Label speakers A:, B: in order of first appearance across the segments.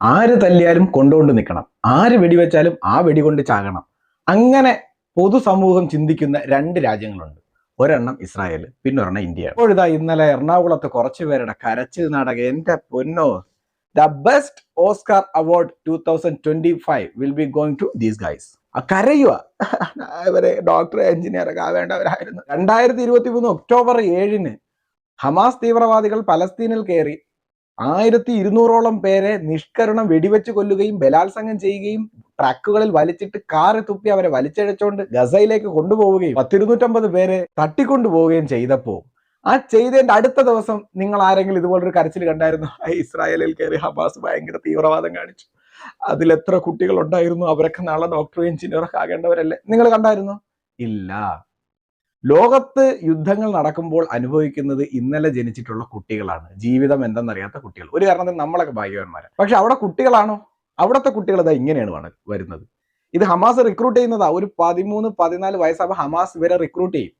A: ആര് തല്ലിയാലും കൊണ്ടുകൊണ്ട് നിൽക്കണം ആര് വെടിവെച്ചാലും ആ വെടികൊണ്ട് ചാകണം. അങ്ങനെ പൊതുസമൂഹം ചിന്തിക്കുന്ന രണ്ട് രാജ്യങ്ങളുണ്ട്. ഒരെണ്ണം ഇസ്രായേൽ പിന്നെ ഒരെണ്ണം ഇന്ത്യ. ഇപ്പോഴിതാ ഇന്നലെ എറണാകുളത്ത് കുറച്ച് പേരുടെ കരച്ചിൽ നാടകം. എന്റെ പൊന്നോ the best Oscar award two thousand twenty five will be going to these guys കരയുക ഇവരെ ഡോക്ടർ എഞ്ചിനീയർ ഒക്കെ ആവേണ്ടവരായിരുന്നു. രണ്ടായിരത്തി ഇരുപത്തി മൂന്ന് ഒക്ടോബർ ഏഴിന് ഹമാസ് തീവ്രവാദികൾ പലസ്തീനിൽ കയറി ആയിരത്തി ഇരുന്നൂറോളം പേരെ നിഷ്കരണം വെടിവെച്ച് കൊല്ലുകയും ബലാത്സംഗം ചെയ്യുകയും ട്രക്കുകളിൽ വലിച്ചിട്ട് കാറ് തുപ്പി അവരെ വലിച്ചഴച്ചുകൊണ്ട് ഗസയിലേക്ക് കൊണ്ടുപോവുകയും പത്തിരുന്നൂറ്റമ്പത് പേരെ തട്ടിക്കൊണ്ടുപോവുകയും ചെയ്തപ്പോ ആ ചെയ്തതിന്റെ അടുത്ത ദിവസം നിങ്ങൾ ആരെങ്കിലും ഇതുപോലൊരു കരച്ചിൽ കണ്ടായിരുന്നു? ഇസ്രായേലിൽ കയറി ഹമാസ് ഭയങ്കര തീവ്രവാദം കാണിച്ചു. അതിൽ എത്ര കുട്ടികൾ ഉണ്ടായിരുന്നു? അവരൊക്കെ നാളെ ഡോക്ടറും എഞ്ചിനീയറൊക്കെ ആകേണ്ടവരല്ലേ? നിങ്ങൾ കണ്ടായിരുന്നു? ഇല്ല. ലോകത്ത് യുദ്ധങ്ങൾ നടക്കുമ്പോൾ അനുഭവിക്കുന്നത് ഇന്നലെ ജനിച്ചിട്ടുള്ള കുട്ടികളാണ്. ജീവിതം എന്തെന്നറിയാത്ത കുട്ടികൾ. ഒരു കാരണത്തിൽ നമ്മളൊക്കെ ഭാഗ്യവാന്മാരാണ് പക്ഷെ അവിടെ കുട്ടികളാണോ? അവിടുത്തെ കുട്ടികൾ ഇതാ ഇങ്ങനെയാണ് വരുന്നത്. ഇത് ഹമാസ് റിക്രൂട്ട് ചെയ്യുന്നതാ. ഒരു പതിമൂന്ന് പതിനാല് വയസ്സാകുമ്പോൾ ഹമാസ് ഇവരെ റിക്രൂട്ട് ചെയ്യും.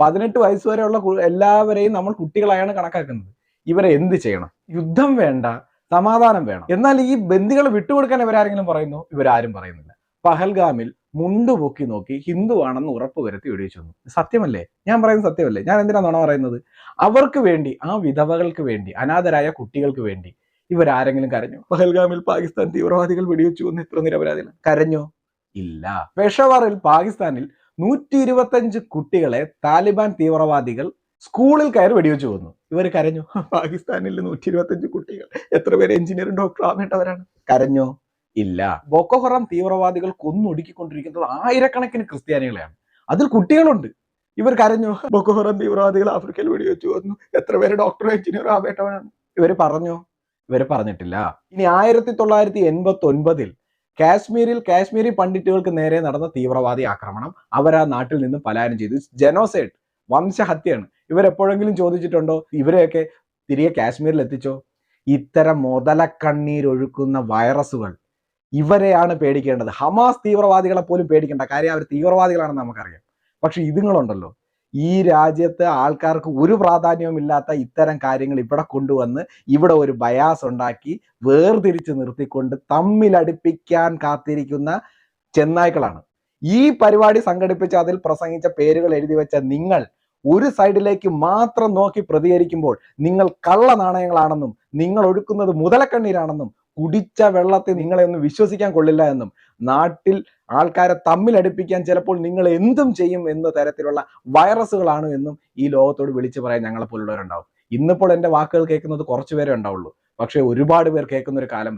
A: പതിനെട്ട് വയസ്സ് വരെയുള്ള എല്ലാവരെയും നമ്മൾ കുട്ടികളായാണ് കണക്കാക്കുന്നത്. ഇവരെ എന്ത് ചെയ്യണം? യുദ്ധം വേണ്ട സമാധാനം വേണം. എന്നാൽ ഈ ബന്ദികൾ വിട്ടുകൊടുക്കാൻ ഇവരാരെങ്കിലും പറയുന്നു? ഇവരാരും പറയുന്നില്ല. പഹൽഗാമിൽ മുണ്ട് പൊക്കി നോക്കി ഹിന്ദു ആണെന്ന് ഉറപ്പ് വരുത്തി വെടിവെച്ചു വന്നു സത്യമല്ലേ? ഞാൻ പറയുന്നത് സത്യമല്ലേ? ഞാൻ എന്തിനാ നുണ പറയുന്നത്? അവർക്ക് വേണ്ടി ആ വിധവകൾക്ക് വേണ്ടി അനാഥരായ കുട്ടികൾക്ക് വേണ്ടി ഇവരാരെങ്കിലും കരഞ്ഞു? പഹൽഗാമിൽ പാകിസ്ഥാൻ തീവ്രവാദികൾ വെടിവെച്ചു എന്ന് ഇത്ര നിരപരാധികൾ? കരഞ്ഞോ? ഇല്ല. പെഷവാറിൽ പാകിസ്ഥാനിൽ നൂറ്റി ഇരുപത്തഞ്ച് കുട്ടികളെ താലിബാൻ തീവ്രവാദികൾ സ്കൂളിൽ കയറി വെടിവെച്ചു കൊന്നു. ഇവർ കരഞ്ഞു. പാകിസ്ഥാനിൽ നൂറ്റി ഇരുപത്തഞ്ച് കുട്ടികൾ. എത്ര പേര് എഞ്ചിനീയറും ഡോക്ടർ ആവേണ്ടവരാണ്? കരഞ്ഞോ? ഇല്ല. ബോക്കോഹറാം തീവ്രവാദികൾ കൊന്നൊടുക്കിക്കൊണ്ടിരിക്കുന്നത് ആയിരക്കണക്കിന് ക്രിസ്ത്യാനികളെയാണ്. അതിൽ കുട്ടികളുണ്ട്. ഇവർ കരഞ്ഞു ബോക്കോഹറാം തീവ്രവാദികൾ ആഫ്രിക്കയിൽ വെടിവെച്ചു വന്നു. എത്ര പേര് ഡോക്ടർ എഞ്ചിനീയർ ആവേട്ടവനാണ്? ഇവർ പറഞ്ഞു? ഇവർ പറഞ്ഞിട്ടില്ല. ഇനി ആയിരത്തി തൊള്ളായിരത്തി എൺപത്തി ഒൻപതിൽ കാശ്മീരിൽ കാശ്മീരി പണ്ഡിറ്റുകൾക്ക് നേരെ നടന്ന തീവ്രവാദി ആക്രമണം അവർ ആ നാട്ടിൽ നിന്ന് പലായനം ചെയ്തു. ജനോസൈഡ് വംശഹത്യയാണ്. ഇവരെപ്പോഴെങ്കിലും ചോദിച്ചിട്ടുണ്ടോ? ഇവരെയൊക്കെ തിരികെ കാശ്മീരിൽ എത്തിച്ചോ ഇത്തരം മുതലക്കണ്ണീരൊഴുക്കുന്ന വൈറസുകൾ ഇവരെയാണ് പേടിക്കേണ്ടത്. ഹമാസ് തീവ്രവാദികളെ പോലും പേടിക്കേണ്ട കാര്യം അവർ തീവ്രവാദികളാണെന്ന് നമുക്കറിയാം. പക്ഷെ ഇതുങ്ങളുണ്ടല്ലോ. ഈ രാജ്യത്ത് ആൾക്കാർക്ക് ഒരു പ്രാധാന്യവുമില്ലാത്ത ഇത്തരം കാര്യങ്ങൾ ഇവിടെ കൊണ്ടുവന്ന് ഇവിടെ ഒരു ബയാസ് ഉണ്ടാക്കി വേർതിരിച്ച് നിർത്തിക്കൊണ്ട് തമ്മിലടിപ്പിക്കാൻ കാത്തിരിക്കുന്ന ചെന്നായ്ക്കളാണ്. ഈ പരിപാടി സംഘടിപ്പിച്ച് അതിൽ പ്രസംഗിച്ച പേരുകൾ എഴുതി വെച്ച നിങ്ങൾ ഒരു സൈഡിലേക്ക് മാത്രം നോക്കി പ്രതികരിക്കുമ്പോൾ നിങ്ങൾ കള്ള നാണയങ്ങളാണെന്നും നിങ്ങൾ ഒഴുക്കുന്നത് മുതലക്കണ്ണീരാണെന്നും കുടിച്ച വെള്ളത്തെ നിങ്ങളെ ഒന്നും വിശ്വസിക്കാൻ കൊള്ളില്ല എന്നും നാട്ടിൽ ആൾക്കാരെ തമ്മിലടുപ്പിക്കാൻ ചിലപ്പോൾ നിങ്ങൾ എന്തും ചെയ്യും എന്ന തരത്തിലുള്ള വൈറസുകളാണ് എന്നും ഈ ലോകത്തോട് വിളിച്ചു പറയാൻ ഞങ്ങളെ പോലുള്ളവരുണ്ടാവും ഇന്നിപ്പോൾ എന്റെ വാക്കുകൾ കേൾക്കുന്നത് കുറച്ചു പേരേ ഉണ്ടാവുള്ളൂ. പക്ഷേ ഒരുപാട് പേർ കേൾക്കുന്ന ഒരു കാലം